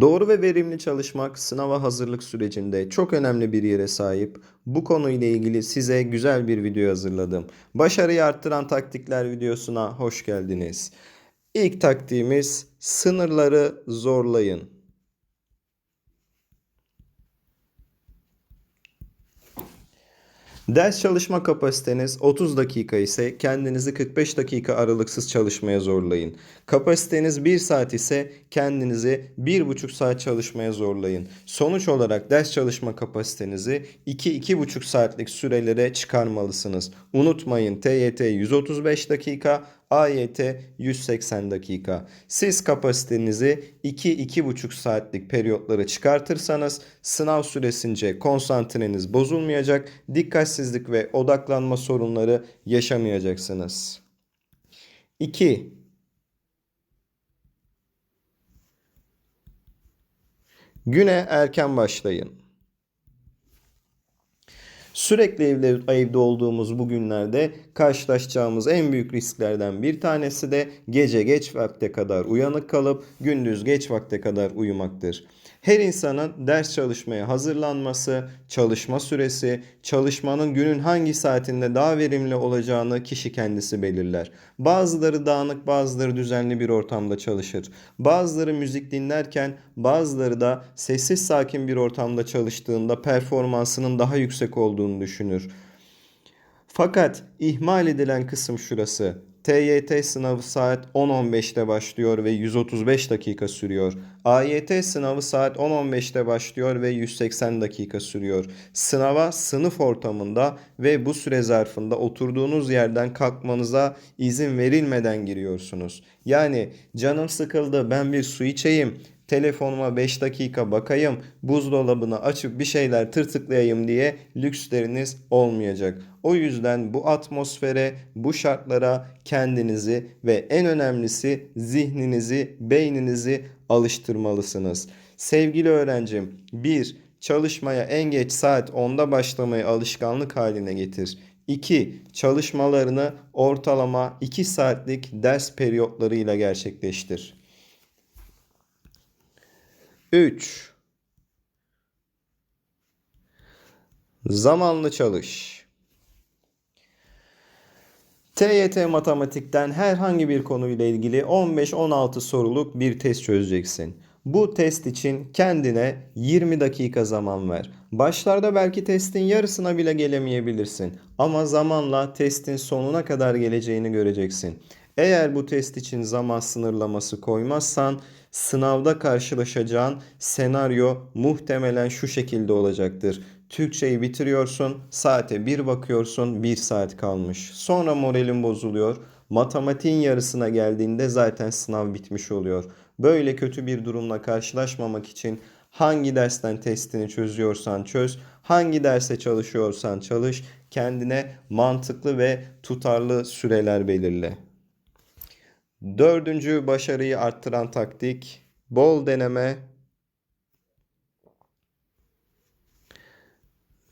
Doğru ve verimli çalışmak sınava hazırlık sürecinde çok önemli bir yere sahip. Bu konuyla ilgili size güzel bir video hazırladım. Başarıyı arttıran taktikler videosuna hoş geldiniz. İlk taktiğimiz sınırları zorlayın. Ders çalışma kapasiteniz 30 dakika ise kendinizi 45 dakika aralıksız çalışmaya zorlayın. Kapasiteniz 1 saat ise kendinizi 1,5 saat çalışmaya zorlayın. Sonuç olarak ders çalışma kapasitenizi 2-2,5 saatlik sürelere çıkarmalısınız. Unutmayın TYT 135 dakika, AYT 180 dakika. Siz kapasitenizi 2-2,5 saatlik periyotlara çıkartırsanız sınav süresince konsantreniz bozulmayacak, dikkatsizlik ve odaklanma sorunları yaşamayacaksınız. 2. Güne erken başlayın. Sürekli evde, evde olduğumuz bu günlerde karşılaşacağımız en büyük risklerden bir tanesi de gece geç vakte kadar uyanık kalıp gündüz geç vakte kadar uyumaktır. Her insanın ders çalışmaya hazırlanması, çalışma süresi, çalışmanın günün hangi saatinde daha verimli olacağını kişi kendisi belirler. Bazıları dağınık, bazıları düzenli bir ortamda çalışır. Bazıları müzik dinlerken, bazıları da sessiz sakin bir ortamda çalıştığında performansının daha yüksek olduğunu düşünür. Fakat ihmal edilen kısım şurası. TYT sınavı saat 10.15'te başlıyor ve 135 dakika sürüyor. AYT sınavı saat 10.15'te başlıyor ve 180 dakika sürüyor. Sınava sınıf ortamında ve bu süre zarfında oturduğunuz yerden kalkmanıza izin verilmeden giriyorsunuz. Yani canım sıkıldı ben bir su içeyim, telefonuma 5 dakika bakayım, buzdolabını açıp bir şeyler tırtıklayayım diye lüksleriniz olmayacak. O yüzden bu atmosfere, bu şartlara kendinizi ve en önemlisi zihninizi, beyninizi alıştırmalısınız. Sevgili öğrencim, 1. Çalışmaya en geç saat 10'da başlamayı alışkanlık haline getir. 2. Çalışmalarını ortalama 2 saatlik ders periyotlarıyla gerçekleştir. 3. Zamanlı çalış. TYT matematikten herhangi bir konuyla ilgili 15-16 soruluk bir test çözeceksin. Bu test için kendine 20 dakika zaman ver. Başlarda belki testin yarısına bile gelemeyebilirsin ama zamanla testin sonuna kadar geleceğini göreceksin. Eğer bu test için zaman sınırlaması koymazsan sınavda karşılaşacağın senaryo muhtemelen şu şekilde olacaktır. Türkçeyi bitiriyorsun, saate bir bakıyorsun, bir saat kalmış. Sonra moralin bozuluyor. Matematiğin yarısına geldiğinde zaten sınav bitmiş oluyor. Böyle kötü bir durumla karşılaşmamak için hangi dersten testini çözüyorsan çöz, hangi derse çalışıyorsan çalış, kendine mantıklı ve tutarlı süreler belirle. Dördüncü başarıyı arttıran taktik bol deneme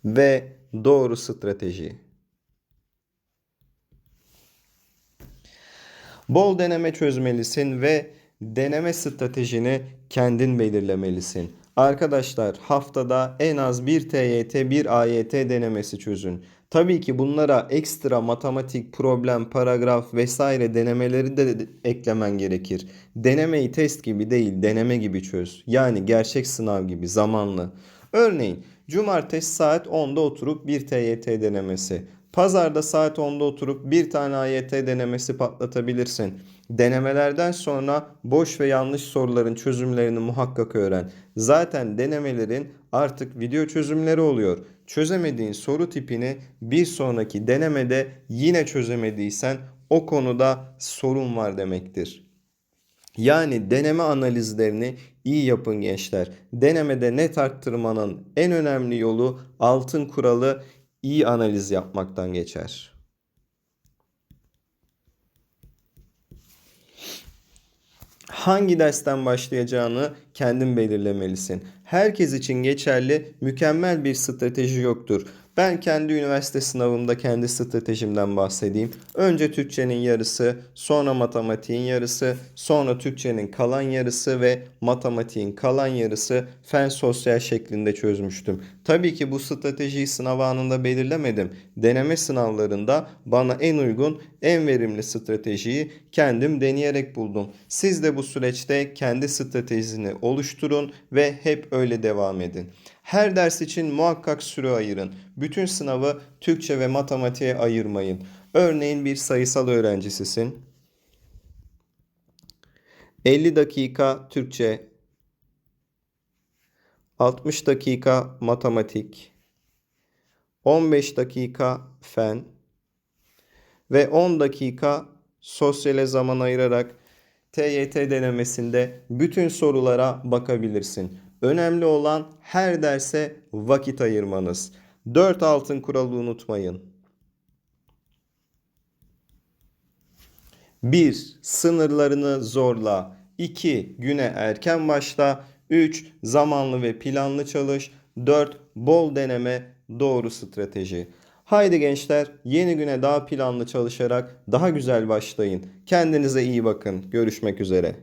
ve doğru strateji. Bol deneme çözmelisin ve deneme stratejini kendin belirlemelisin. Arkadaşlar haftada en az bir TYT, bir AYT denemesi çözün. Tabii ki bunlara ekstra matematik, problem, paragraf vesaire denemeleri de eklemen gerekir. Denemeyi test gibi değil, deneme gibi çöz. Yani gerçek sınav gibi zamanlı. Örneğin cumartesi saat 10'da oturup bir TYT denemesi. Pazarda saat 10'da oturup bir tane AYT denemesi patlatabilirsin. Denemelerden sonra boş ve yanlış soruların çözümlerini muhakkak öğren. Zaten denemelerin artık video çözümleri oluyor. Çözemediğin soru tipini bir sonraki denemede yine çözemediysen o konuda sorun var demektir. Yani deneme analizlerini iyi yapın gençler. Denemede net arttırmanın en önemli yolu altın kuralı iyi analiz yapmaktan geçer. Hangi dersten başlayacağını kendin belirlemelisin. herkes için geçerli mükemmel bir strateji yoktur. Ben kendi üniversite sınavımda kendi stratejimden bahsedeyim. Önce Türkçenin yarısı, sonra matematiğin yarısı, sonra Türkçenin kalan yarısı ve matematiğin kalan yarısı fen sosyal şeklinde çözmüştüm. Tabii ki bu stratejiyi sınav anında belirlemedim. Deneme sınavlarında bana en uygun, en verimli stratejiyi kendim deneyerek buldum. Siz de bu süreçte kendi stratejisini oluşturun ve hep öyle devam edin. Her ders için muhakkak süre ayırın. Bütün sınavı Türkçe ve matematiğe ayırmayın. Örneğin bir sayısal öğrencisisin. 50 dakika Türkçe, 60 dakika matematik, 15 dakika fen ve 10 dakika sosyale zaman ayırarak TYT denemesinde bütün sorulara bakabilirsin. Önemli olan her derse vakit ayırmanız. 4 altın kuralı unutmayın. 1. Sınırlarını zorla. 2. Güne erken başla. 3. Zamanlı ve planlı çalış. 4. Bol deneme, doğru strateji. Haydi gençler, yeni güne daha planlı çalışarak daha güzel başlayın. Kendinize iyi bakın. Görüşmek üzere.